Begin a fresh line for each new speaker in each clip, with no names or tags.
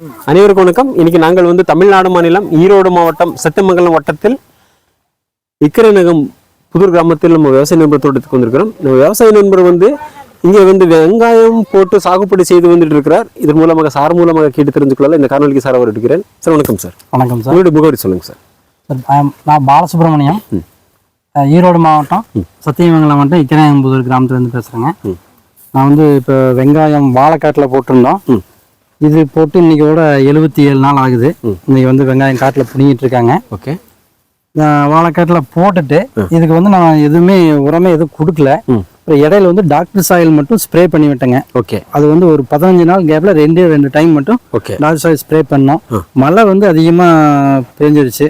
அனைவருக்கும் வணக்கம். இன்னைக்கு நாங்கள் வந்து தமிழ்நாடு மாநிலம் ஈரோடு மாவட்டம் சத்தியமங்கலம் வட்டத்தில் இக்கரைநகம் புதூர் கிராமத்தில் நம்ம விவசாய நண்பர் தோட்டத்துக்கு வந்திருக்கிறோம். நம்ம விவசாய நண்பர் வந்து இங்கே வந்து வெங்காயம் போட்டு சாகுபடி செய்து வந்துட்டு இருக்கிறார். இதன் மூலமாக சார் மூலமாக கேட்டு தெரிஞ்சுக்கொள்ளலாம். இந்த காணொலிக்கு சார் அவர் எடுக்கிறேன் சார் வணக்கம் சார்.
வணக்கம் சார்.
உங்களுடைய முகவரி சொல்லுங்க சார்.
சார் நான் பாலசுப்ரமணியம். ஈரோடு மாவட்டம் சத்தியமங்கலம் மாவட்டம் இக்கரையம்புதூர் கிராமத்துலேருந்து பேசுகிறேங்க. நான் வந்து இப்போ வெங்காயம் வாழைக்காட்டில் போட்டிருந்தோம்.
ம்.
இது போட்டு இன்னைக்கோட எழுபத்தி ஏழு நாள் ஆகுது. இன்னைக்கு வந்து வெங்காயம் காட்டில் பிடிங்கிட்டு இருக்காங்க.
ஓகே.
நான் வாழைக்காட்டில் போட்டுட்டு இதுக்கு வந்து நான் எதுவுமே உரமே எதுவும் கொடுக்கல. இடையில வந்து டாக்டர் சாயில் மட்டும் ஸ்ப்ரே பண்ணி விட்டேங்க.
ஓகே.
அது வந்து ஒரு பதினஞ்சு நாள் கேப்பில் ரெண்டே ரெண்டு டைம் மட்டும்
ஓகே.
டாக்டர் சாயில் ஸ்ப்ரே பண்ணோம். மழை வந்து அதிகமாக பெஞ்சிருச்சு.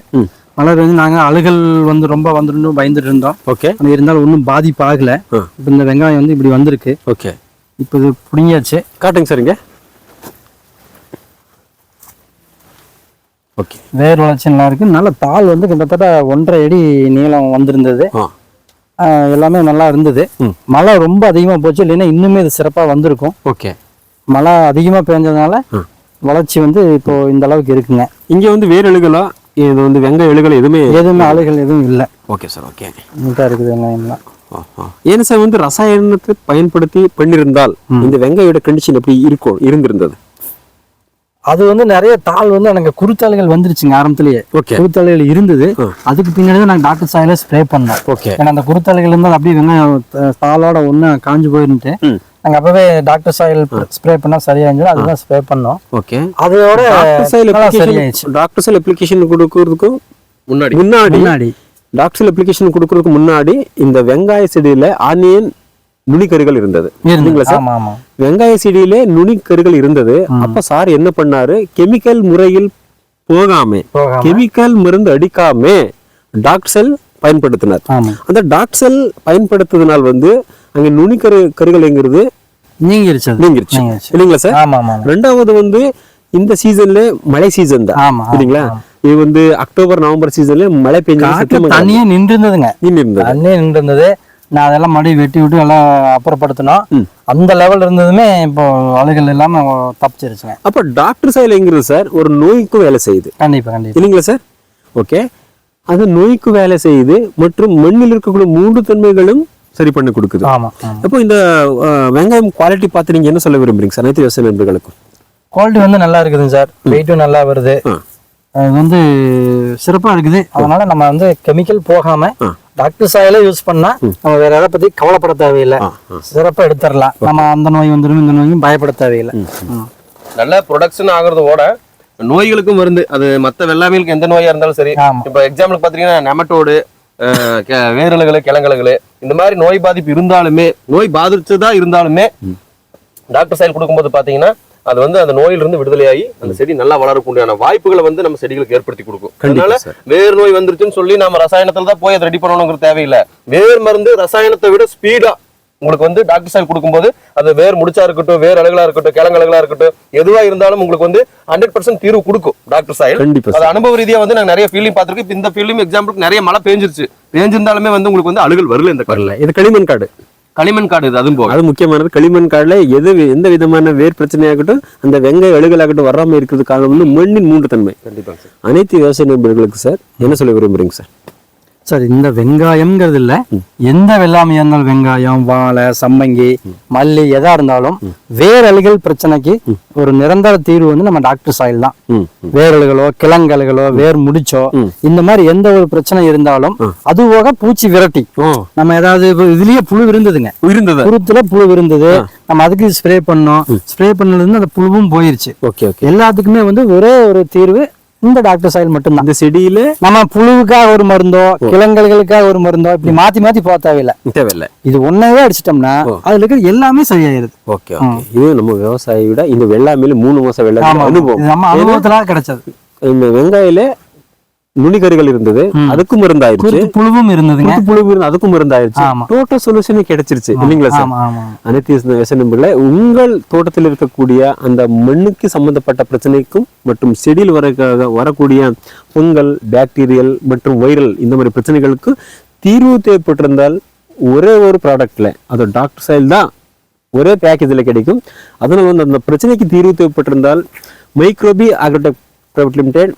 மழை பெஞ்சு நாங்கள் அழுகல் வந்து ரொம்ப வந்துடும் பயந்துட்டு இருந்தோம்.
ஓகே.
ஆனால் இருந்தாலும் ஒன்றும் பாதிப்பு ஆகல. இப்போ இந்த வெங்காயம் வந்து இப்படி வந்திருக்கு.
ஓகே.
இப்போ இது பிடிங்கியாச்சு.
காட்டுங்க சார் ஓகே.
வேர் வளர்ச்சி நல்லா இருக்கு. நல்ல தாள் வந்து கிட்டத்தட்ட ஒன்றரை அடி நீளம் வந்திருந்தது. எல்லாமே நல்லா இருந்தது. மழை ரொம்ப அதிகமாக போச்சு. இல்லைன்னா இன்னுமே இது சிறப்பாக வந்திருக்கும்.
ஓகே.
மழை அதிகமாக பெஞ்சதுனால. வளர்ச்சி வந்து இப்போ இந்த அளவுக்கு இருக்குங்க.
இங்கே வந்து வேறு எழுகளா இது வந்து வெங்காய எழுகள் எதுவுமே?
எதுவுமே அழுகல் எதுவும் இல்லை.
Okay sir okay.
நீட்டாக இருக்குது வெங்காயம்லாம்
ஏன் சார் வந்து ரசாயனத்தை பயன்படுத்தி பண்ணியிருந்தால் இந்த வெங்காயோட கண்டிஷன் எப்படி இருக்கும் இருந்திருந்தது?
அது வந்து நிறைய தாள் வந்து எனக்கு குருத்தாளிகள் வந்துருச்சுங்க ஆரம்பத்திலேயே.
ஓகே.
குருத்தாளிகள் இருந்தது. அதுக்கு பின்னாடி தான் நாங்கள் டாக்டர் சாயில ஸ்ப்ரே பண்ணோம்
ஓகே.
ஏன்னா அந்த குருத்தாளிகள் இருந்தால் அப்படியே வெங்காயம் தாளோட ஒன்று காஞ்சு போயிருந்துட்டு
ம்.
நாங்கள் அப்பவே டாக்டர் சாயில் ஸ்ப்ரே பண்ணால் சரியாயிருந்தது அதுதான் ஸ்ப்ரே பண்ணோம்.
ஓகே.
அதோட சரியாயிடுச்சு
டாக்டர் சைல் அப்ளிகேஷன் கொடுக்கறதுக்கும் முன்னாடி. முன்னாடி. டாக்டர் அப்ளிகேஷன் கொடுக்கறதுக்கு முன்னாடி இந்த வெங்காய செடியில ஆனியன் நுனிக்கருகள் இருந்தது. வெங்காய செடியிலே நுனிக்கருகள் இருந்தது. அப்ப சார் என்ன பண்ணாரு? கெமிக்கல் முறையில் போகாம கெமிக்கல் மருந்து அடிக்காம டாக்டர் செல் பயன்படுத்தினார். அந்த டாக் செல் பயன்படுத்துவதனால் வந்து அங்க நுனிக்கரு கருகள்ங்கிறது
நீங்கிருச்சு
நீங்கிருச்சு. இல்லைங்களா சார். ரெண்டாவது வந்து இந்த சீசன்ல மழை சீசன் தான். இல்லைங்களா இது வந்து அக்டோபர் நவம்பர் சீசன்ல மழை பெஞ்சு
தண்ணியே நின்று இருந்ததுங்க
இருந்தது
தண்ணியே நின்று இருந்தது நான் அதெல்லாம் மறுபடியும் வெட்டி விட்டு எல்லாம் அப்புறப்படுத்தினோம். அந்த லெவல் இருந்ததுமே இப்போ அழுகல் இல்லாம தப்பிச்சிருச்சுங்க.
அப்ப டாக்டர் சைலங்கிறது சார் ஒரு நோய்க்கும் வேலை செய்யுது.
கண்டிப்பா கண்டிப்பா.
இல்லைங்களா சார் ஓகே அது நோய்க்கு வேலை செய்யுது மற்றும் மண்ணில் இருக்கக்கூடிய மூன்று தன்மைகளும் சரி பண்ணி கொடுக்குது.
ஆமா
அப்போ இந்த வெங்காயம் குவாலிட்டி பார்த்து நீங்க என்ன சொல்ல விரும்புறீங்க சார் அனைத்து விவசாய நண்பர்களுக்கும்.
குவாலிட்டி வந்து நல்லா இருக்குதுங்க சார் வெயிட்டும் நல்லா வருது. அது வந்து சிறப்பா இருக்குது. அதனால நம்ம வந்து கெமிக்கல் போகாம. டாக்டர் சாயில யூஸ் பண்ணா நம்ம வேற எதை பத்தி கவலைப்பட தேவையில்லை. சிறப்பா எடுத்துடலாம். நம்ம அந்த நோய் வந்துடும் இந்த நோயும் பயப்பட தேவையில்லை.
நல்ல ப்ரொடக்ஷன் ஆகுறதோட நோய்களுக்கும் மருந்து அது மற்ற வெள்ளாமைகளுக்கு எந்த நோயா இருந்தாலும் சரி. இப்போ எக்ஸாம்பிளுக்கு பார்த்தீங்கன்னா நெமட்டோடு வேரலுகள் கிழங்கலுகள் இந்த மாதிரி நோய் பாதிப்பு இருந்தாலுமே நோய் பாதிச்சதா இருந்தாலுமே டாக்டர் சைல் கொடுக்கும்போது பார்த்தீங்கன்னா அது வந்து அந்த நோயிலிருந்து விடுதலையாகி அந்த செடி நல்லா வளரக்கூடிய வாய்ப்புகளை வந்து நம்ம செடிகளுக்கு ஏற்படுத்தி கொடுக்கும். அதனால
சார்.
வேர் நோய் வந்துருச்சுன்னு சொல்லி நம்ம ரசாயனத்துல தான் போய் அதை ரெடி பண்ணணுங்கிற தேவையில்லை. வேர் மருந்து ரசாயனத்தை விட ஸ்பீடா உங்களுக்கு வந்து டாக்டர் சாயில் கொடுக்கும்போது அது வேர் முடிச்சா இருக்கட்டும் வேர் அழகலா இருக்கட்டும் கிழங்கலகளா இருக்கட்டும் எதுவா இருந்தாலும் உங்களுக்கு வந்து ஹண்ட்ரட் பர்சன்ட் தீர்வு கொடுக்கும் டாக்டர் சாயில்
கண்டிப்பா
அது
சார்.
அனுபவ ரீதியா வந்து நான் நிறைய ஃபீல்டிங் பார்த்திருக்கேன் இப்ப இந்த ஃபீல்டிங் எக்ஸாம்பிளுக்கு நிறைய மழை பெஞ்சிருச்சு. பெஞ்சிருந்தாலுமே வந்து உங்களுக்கு வந்து அழுகல் வரல இந்த
வரல. இது களிமண் காடு.
களிமண் காடு இது அதுவும் போக.
அது முக்கியமானது. களிமண் காடுல எது எந்த விதமான வேர் பிரச்சனையாகட்டும் அந்த வெங்காய எழுகளாகட்டும் வராம இருக்கிறது காரணம் வந்து மண்ணின் மூன்று தன்மை.
கண்டிப்பாங்க சார்.
அனைத்து விவசாய நண்பர்களுக்கு சார் என்ன சொல்ல விரும்புறீங்க சார்?
சார் இந்த வெங்காயம்ங்கிறது இல்ல எந்த வெள்ளாமையா இருந்தாலும் வெங்காயம் வாழை சம்மங்கி மல்லி எதா இருந்தாலும் வேரழுகல் பிரச்சனைக்கு ஒரு நிரந்தர தீர்வு வந்து நம்ம டாக்டர் சாயில் தான். வேரழுகளோ கிழங்கழுகளோ வேர் முடிச்சோ இந்த மாதிரி எந்த ஒரு பிரச்சனை இருந்தாலும் அது போக பூச்சி விரட்டி. நம்ம ஏதாவது இதுலயே புழு இருந்ததுங்க
இருந்தது
குருத்துல புழு இருந்தது நம்ம அதுக்கு ஸ்ப்ரே பண்ணோம். ஸ்ப்ரே பண்ணதுல இருந்து அந்த புழுவும் போயிருச்சு.
Okay okay.
எல்லாத்துக்குமே வந்து ஒரே ஒரு தீர்வு இந்த டாக்டர் சாயில் மட்டும்தான்.
அந்த செடியில
நம்ம புழுவுக்காக ஒரு மருந்தோ கிழங்கல்களுக்காக ஒரு மருந்தோ இப்படி மாத்தி மாத்தி போக தேவையில்லை.
தேவையில்லை.
இது ஒன்னவே அடிச்சிட்டோம்னா அதுல இருக்கிற எல்லாமே சரியாயிருது.
Okay okay. இது நம்ம விவசாயி விட இந்த வெள்ளாமையில மூணு மாசம் வெள்ளாமை அனுபவம்.
நம்ம அனுபவத்துல கிடைச்சது.
இந்த வெங்காயில நுனிக்கருகள் இருந்தது. அதுக்கும் மருந்தாயிருச்சு.
குருத்து புழுவும் இருந்ததுங்க.
குருத்து புழு இருந்து அதுக்கும் மருந்தாயிருச்சு.
ஆமா.
டோட்டல் சொல்யூஷனே கிடைச்சிருச்சு. இல்லைங்களா சார்?
ஆமா ஆமா.
அனைத்து விவசாய நண்பர்களே உங்கள் தோட்டத்தில் இருக்கக்கூடிய அந்த மண்ணுக்கு சம்பந்தப்பட்ட பிரச்சனைக்கும் மற்றும் செடியில் வர வரக்கூடிய பொங்கல் பாக்டீரியல் மற்றும் வைரல் இந்த மாதிரி பிரச்சனைகளுக்கு தீர்வு தேவைப்பட்டிருந்தால் ஒரே ஒரு ப்ராடக்ட்ல அது டாக்டர் சைல் தான். ஒரே பேக்கேஜில் கிடைக்கும். அதனால வந்து அந்த பிரச்சனைக்கு தீர்வு தேவைப்பட்டிருந்தால் மைக்ரோபி அக்ரோடெக் பிரைவேட் லிமிடெட்